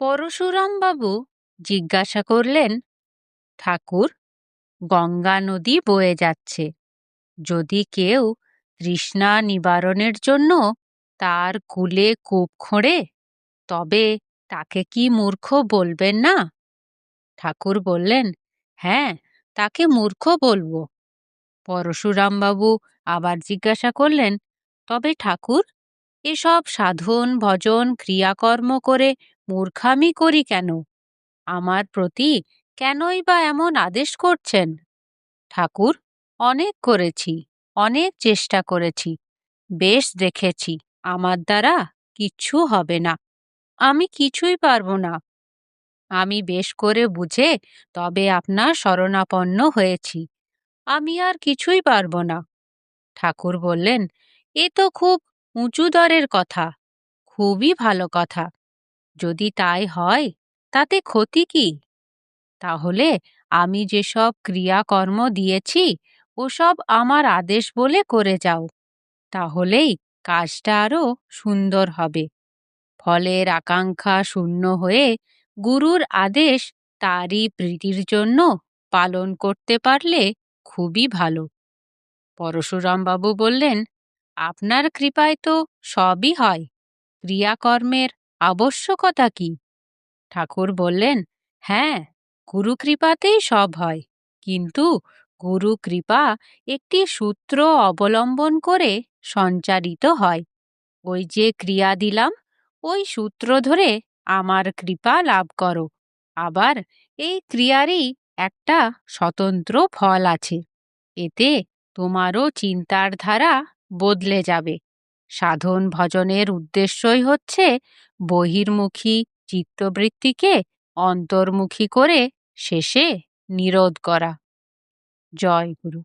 পরশুরামবাবু জিজ্ঞাসা করলেন, ঠাকুর, গঙ্গা নদী বয়ে যাচ্ছে। যদি কেউ তৃষ্ণা নিবারণের জন্য তার কুলে কূপ খোঁড়ে, তবে তাকে কি মূর্খ বলবেন না? ঠাকুর বললেন হ্যাঁ তাকে মূর্খ বলব। পরশুরামবাবু আবার জিজ্ঞাসা করলেন, তবে ঠাকুর, এসব সাধন, ভজন, ক্রিয়াকর্ম করে মূর্খামি করি কেন? আমার প্রতি কেনই বা এমন আদেশ করছেন? ঠাকুর, অনেক করেছি, অনেক চেষ্টা করেছি, বেশ দেখেছি, আমার দ্বারা কিচ্ছু হবে না, আমি কিছুই পারব না। আমি বেশ করে বুঝে তবে আপনার শরণাপন্ন হয়েছি, আমি আর কিছুই পারব না। ঠাকুর বললেন, এ তো খুব উঁচু দরের কথা, খুবই ভালো কথা। যদি তাই হয়, তাতে ক্ষতি কি? তাহলে আমি যেসব ক্রিয়াকর্ম দিয়েছি, ওসব আমার আদেশ বলে করে যাও। তাহলেই কাজটা আরও সুন্দর হবে। ফলের আকাঙ্ক্ষা শূন্য হয়ে গুরুর আদেশ তারই প্রীতির জন্য পালন করতে পারলে খুবই ভালো। পরশুরামবাবু বললেন, আপনার কৃপায় তো সবই হয়। ক্রিয়াকর্মের আবশ্যকতা কি? ঠাকুর বললেন হ্যাঁ গুরু কৃপাতেই সব হয়। কিন্তু গুরু কৃপা একটি সূত্র অবলম্বন করে সঞ্চারিত হয়। ওই যে ক্রিয়া দিলাম, ওই সূত্র ধরে আমার কৃপা লাভ করো। আবার এই ক্রিয়ারই একটা স্বতন্ত্র ফল আছে। এতে তোমারও চিন্তার ধারা বদলে যাবে। সাধন ভজনের উদ্দেশ্যই হচ্ছে বহির্মুখী চিত্তবৃত্তিকে অন্তর্মুখী করে শেষে নিরোধ করা। জয় গুরু।